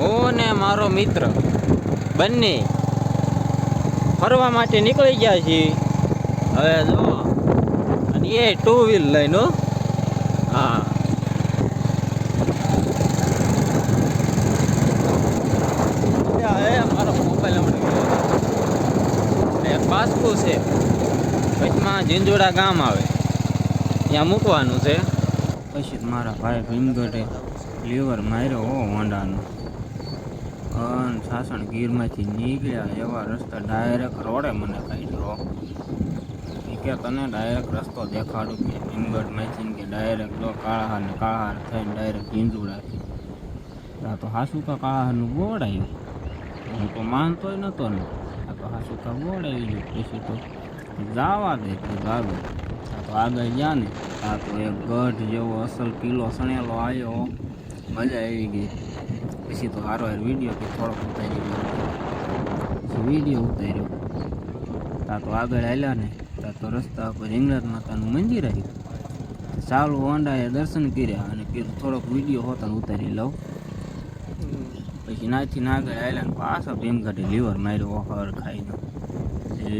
હું ને મારો મિત્ર. બંને ફરવા માટે નીકળી ગયા છીએ. હવે જો, અને એ ટુ વ્હીલ લઈને હા. પાસકું છે. વચમાં જિંજોડા ગામ આવે. ત્યાં મૂકવાનું છે. પછી મારા ભાઈ ભીમગઢે લીવર માર્યો હો હોન્ડાનો. અન સાસણ ગીરમાંથી નીકળ્યા એવા રસ્તા ડાયરેક્ટ રોડે મને કાઢ્યો. કે તને ડાયરેક્ટ રસ્તો દેખાડું કે? ભીમગઢમાંથી કે ડાયરેક્ટ જો કાળાહાર ને કાળાહાર થઈને ડાયરેક્ટ ઝીંઝુડાથી આ તો હાસુકા કાળાહારનું બોર્ડ આવ્યું. હું તો માનતોય નહોતો ને. આ તો હાસુકા બોર્ડ આવી ગયું. પછી તો જાવા દે તો જાવે આ તો આગળ ગયા ને. આ તો એક ગઢ જેવો અસલ કિલ્લો સણેલો આવ્યો. મજા આવી ગઈ. પછી તો હારો હાર વીડિયો કે થોડોક ઉતારી ગયો પછી વીડિયો ઉતાર્યો. તા તો આગળ આવ્યા ને, તા તો રસ્તા પર હિંગળાજ માતાનું મંદિર આવ્યું ચાલુ હોન્ડાએ દર્શન કર્યા અને કીધું થોડોક વીડિયો હોતા ને ઉતારી લઉં. પછી નાથી ના આગળ આવ્યા ને પાછા ભીમઘાટે લીવર માર્યો હર ખાઈને. એ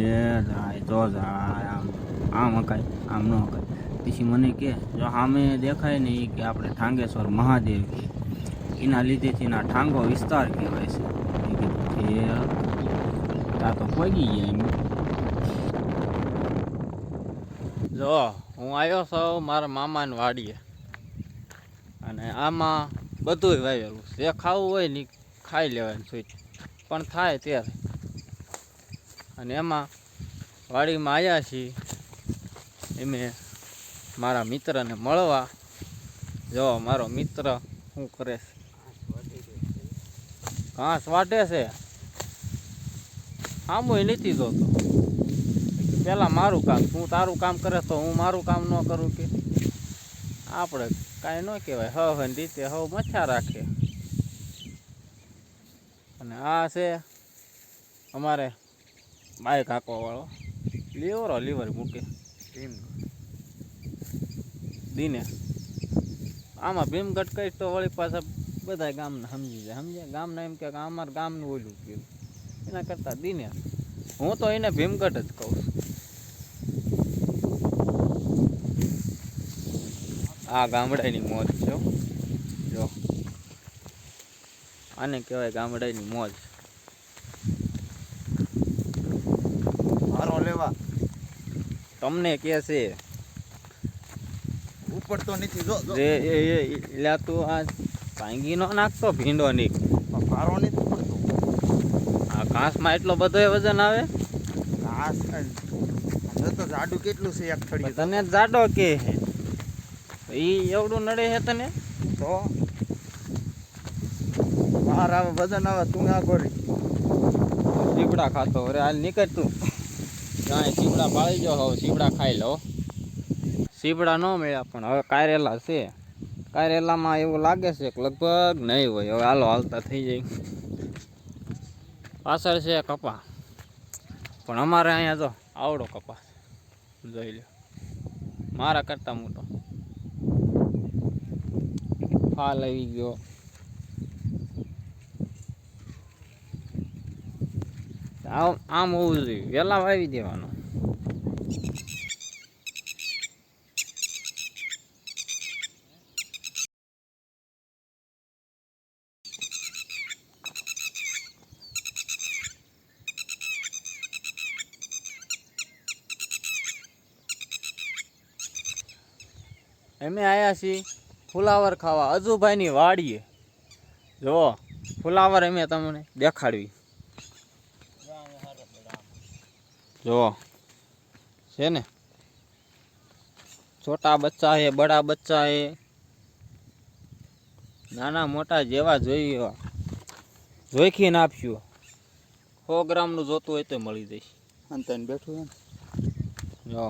જાય જો જાય આમ આમ હકાય, આમ ન હકાય. પછી મને કે, જો સામે દેખાય ને એ કે આપણે ઠાંગેશ્વર મહાદેવ. કે એના લીધેથી ના ઠાંગો વિસ્તાર કહેવાય છે. કીધું તો પગી ગયા એમ. જો, હું આવ્યો છું મારા મામાને વાડીએ. અને આમાં બધું વાવેલું જે ખાવું હોય ને ખાઈ લેવાનું સ્વીટ પણ થાય ત્યારે. અને એમાં વાડીમાં આવ્યા છીએ. એમે મારા મિત્રને મળવા. જો, મારો મિત્ર શું કરે છે? ઘાસ વાટે છે. આમુય નથી જોતો. પેલા મારું કામ તું તારું કામ કરે તો હું મારું કામ ન કરું કે. આપણે કાંઈ ન કહેવાય હ હન રીતે હવ મચ્છા રાખે. અને આ છે અમારે બાઈક હાંકવાવાળો લીવરો લીવર મૂકે. દીને. આમાં ભીમગઢ કઈ તો વળી પાછા બધા ગામને સમજી જાય. સમજ્યા? ગામના એમ કે અમારા ગામનું ઓલું ગયું. એના કરતાં દીને હું તો એને ભીમગઢ જ કહું છું. આ ગામડાની મોજ છે. જો. આને કહેવાય ગામડાની મોજ. મારો લેવા. તમને કે છે? ઉપર તો નથી જો એ એ તું આ ભાંગી નો નાખતો ભીંડો ની પારો નથી પડતો. આ ઘાસમાં એટલો બધો વજન આવે? ઘાસ તો જાડું કેટલું છે એક થડી તને જાડો કે એ ઈ એવડું નડે છે તને? તો? બહાર આવે વજન આવે તું ના કરી. ચીપડા ખાતો અરે હાલ નીકળ તું. કાંઈ ચીપડા પાળી જો હવે ચીપડા ખાઈ લો. ચીપડા ન મળ્યા પણ હવે કારેલા છે. કારેલામાં એવું લાગે છે કે લગભગ નહીં હોય. હવે હાલો હાલતા થઈ જાય. પાછળ છે કપા. પણ અમારે અહીંયા જો આવડો કપા જોઈ લો મારા કરતાં મોટો. ફાલ આવી ગયો. આમ હોવું જોઈએ. વહેલા વાવી દેવાનું. અમે આવ્યા છીએ ફુલાવર ખાવા અજુભાઈની વાડીએ. જો ફુલાવર અમે તમને દેખાડવી. જો છે ને? છોટા બચ્ચા હે બડા બચ્ચા હે. નાના મોટા જેવા જોઈએ એવા જોઈખીને આપ્યું સો ગ્રામનું જોતું હોય તો મળી જઈશ. અંતન બેઠું જો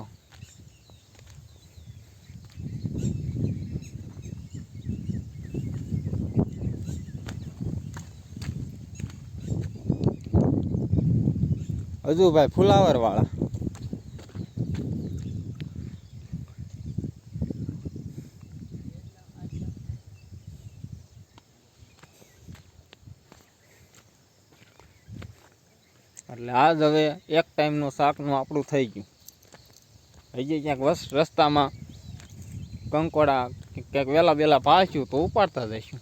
હજુ ભાઈ ફુલાવર વાળા એટલે આજ હવે એક ટાઈમનું શાકનું આપણું થઈ ગયું. હજી ક્યાંક રસ્તામાં કંકોડા ક્યાંક વહેલા વહેલા પાસ્યું તો ઉપાડતા જઈશું.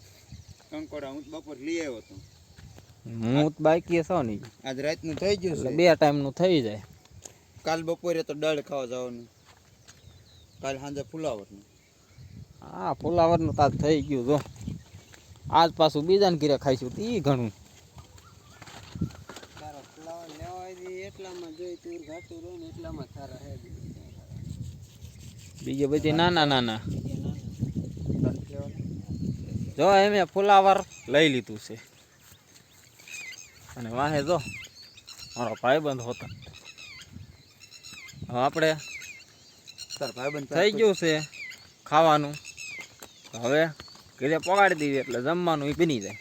કંકોડા હું બપોર લઈ આવ્યો હતો હું બાકી છો ને આજ રાતનું થઈ ગયું છે. બે ટાઈમનું થઈ જાય. કાલ બપોરે તો દળ ખાવા જવાનું. કાલ સાંજે ફુલાવરનું હા ફુલાવરનું તાજ થઈ ગયું જો. આજ પાછું બીજાને ઘીરે ખાઈશું તો ઘણું બીજે બધી નાના નાના. જો એમ ફુલાવર લઈ લીધું છે. અને વાહે જો મારો ભાઈબંધ હોતા. હવે આપણે ભાઈબંધ થઈ ગયું છે ખાવાનું. હવે ઘરે પગાડી દઈએ એટલે જમવાનું એ બની જાય.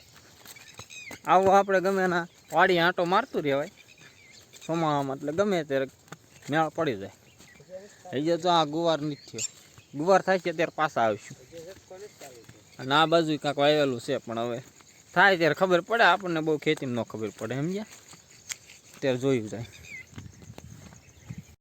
આવું આપણે ગમે એના વાડી આંટો મારતું રહેવાય સોમાવામાં એટલે ગમે ત્યારે મેળ પડી જાય. હજી તો આ ગુવાર નથી થયો. ગુવાર થાય છે ત્યારે પાછા આવીશું. અને આ બાજુ કાંઈક વાવેલું છે પણ હવે. થાય ત્યારે ખબર પડે આપણને બહુ ખેતીમાં ન ખબર પડે સમજ્યા? ત્યારે જોયું જાય.